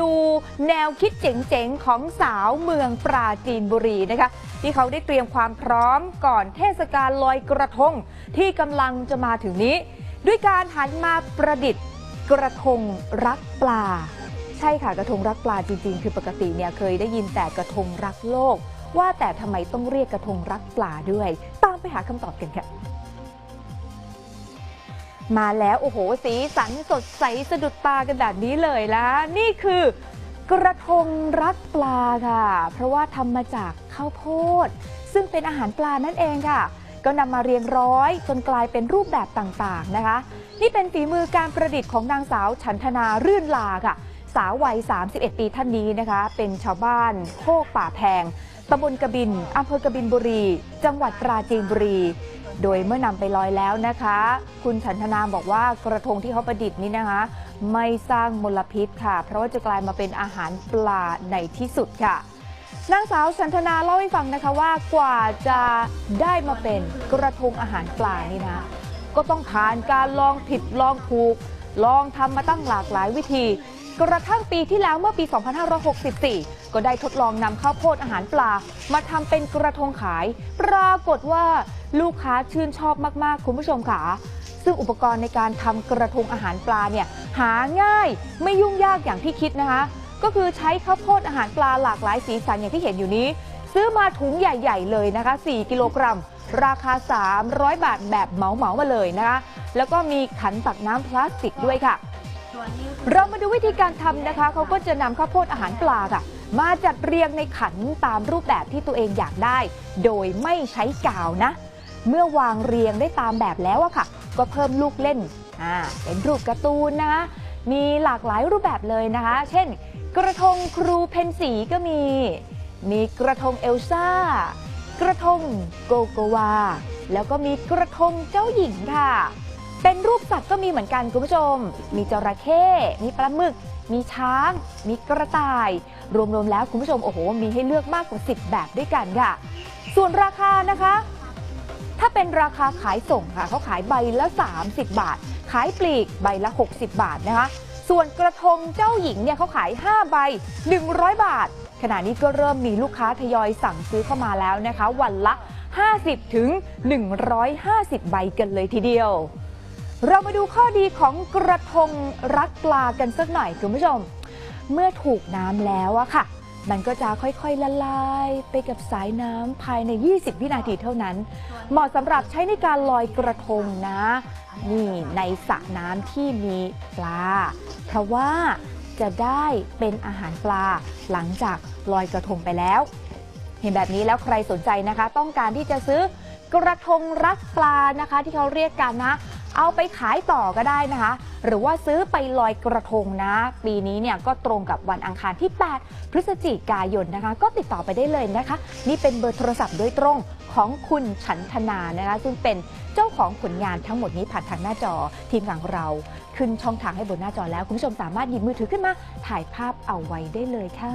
ดูแนวคิดเจ๋งๆ ของสาวเมืองปราจีนบุรีนะคะ ที่เขาได้เตรียมความพร้อมก่อนเทศกาลลอยกระทง ที่กำลังจะมาถึงนี้ ด้วยการหันมาประดิษฐ์กระทงรักปลา ใช่ค่ะกระทงรักปลาจริงๆ คือปกติเนี่ยเคยได้ยินแต่กระทงรักโลก ว่าแต่ทำไมต้องเรียกกระทงรักปลาด้วย ตามไปหาคำตอบกันค่ะ มาแล้วโอ้โห สีสันสดใสสะดุดตากันแบบนี้เลยละนี่คือกระทงรักปลาค่ะ เพราะว่าทำมาจากข้าวโพด ซึ่งเป็นอาหารปลานั่นเองค่ะ ก็นำมาเรียงร้อยจนกลายเป็นรูปแบบต่างๆนะคะ นี่เป็นฝีมือการประดิษฐ์ของนางสาวฉันธนารื่นลาค่ะ สาววัย 31 ปีท่านนี้นะคะ เป็นชาวบ้านโคกป่าแพงตำบลกบินอำเภอกบินบุรี จังหวัดปราจีนบุรี โดยเมื่อนำไปลอยแล้วนะคะ คุณฉันทนาบอกว่ากระทงที่เขาประดิษฐ์นี้นะคะ ไม่สร้างมลพิษค่ะ เพราะว่าจะกลายมาเป็นอาหารปลาในที่สุดค่ะนางสาวฉันทนาเล่าให้ฟังนะคะว่ากว่าจะได้มาเป็นกระทงอาหารปลานี่นะ ก็ต้องผ่านการลองผิดลองถูก ลองทำมาตั้งหลากหลายวิธี กระทั่งปีที่แล้วเมื่อปี 2564 ก็ได้ทดลองนำข้าวโพดอาหารปลา มาทำเป็นกระทงขาย ปรากฏว่าลูกค้าชื่นชอบมากๆ คุณผู้ชมค่ะ ซึ่งอุปกรณ์ในการทำกระทงอาหารปลาเนี่ยหาง่ายไม่ยุ่งยากอย่างที่คิดนะคะ ก็คือใช้ข้าวโพดอาหารปลาหลากหลายสีสันอย่างที่เห็นอยู่นี้ ซื้อมาถุงใหญ่ ๆ เลยนะคะ 4 กิโลกรัมราคา 300 บาทแบบเหมาเหมาๆมาเลยนะคะ แล้วก็มีขันตักน้ำพลาสติกด้วยค่ะ เรามาดูวิธีการทำนะคะเขาก็จะนำข้าวโพดอาหารปลาค่ะ มาจัดเรียงในขันตามรูปแบบที่ตัวเองอยากได้ โดยไม่ใช้กาวนะ เมื่อวางเรียงได้ตามแบบแล้วอะค่ะ ก็เพิ่มลูกเล่นอ่าเป็นรูปการ์ตูนนะคะมีหลากหลายรูปแบบเลยนะคะ เช่น กระทงครูเพนสีก็มี มีกระทงเอลซ่า กระทงโกโกวา แล้วก็มีกระทงเจ้าหญิงค่ะ เป็นรูปสัตว์ก็มีเหมือนกันคุณผู้ชม มีจระเข้ มีปลาหมึก มีช้าง มีกระต่าย รวมๆแล้วคุณผู้ชมโอ้โห มีให้เลือกมากกว่า 10 แบบด้วยกันค่ะ ส่วนราคานะคะ ถ้าเป็นราคาขายส่งค่ะเขาขายใบละ 30 บาท ขายปลีกใบละ 60 บาทนะคะ ส่วนกระทงเจ้าหญิงเนี่ยเขาขาย 5 ใบ 100 บาท ขณะนี้ก็เริ่มมีลูกค้าทยอยสั่งซื้อเข้ามาแล้วนะคะ วันละ 50ถึง150 ใบกันเลยทีเดียว เรามาดูข้อดีของกระทงรักปลากันสักหน่อยคุณผู้ชม เมื่อถูกน้ำแล้วอะค่ะ มันก็จะค่อยๆละลายไปกับสายน้ำภายใน 20 วินาทีเท่านั้น เหมาะสำหรับใช้ในการลอยกระทงนะ นี่ในสระน้ำที่มีปลา เพราะว่าจะได้เป็นอาหารปลาหลังจากลอยกระทงไปแล้ว เห็นแบบนี้แล้วใครสนใจนะคะ ต้องการที่จะซื้อกระทงรักปลานะคะ ที่เขาเรียกกันนะ เอาไปขายต่อก็ได้นะคะ หรือว่าซื้อไปลอยกระทงนะ ปีนี้เนี่ยก็ตรงกับวันอังคารที่ 8 พฤศจิกายนนะคะ ก็ติดต่อไปได้เลยนะคะ นี่เป็นเบอร์โทรศัพท์โดยตรงของคุณฉันธนานะคะ ซึ่งเป็นเจ้าของผลงานทั้งหมดนี้ผ่านทางหน้าจอทีมงานของเราขึ้นช่องทางให้บนหน้าจอแล้ว คุณผู้ชมสามารถหยิบมือถือขึ้นมาถ่ายภาพเอาไว้ได้เลยค่ะ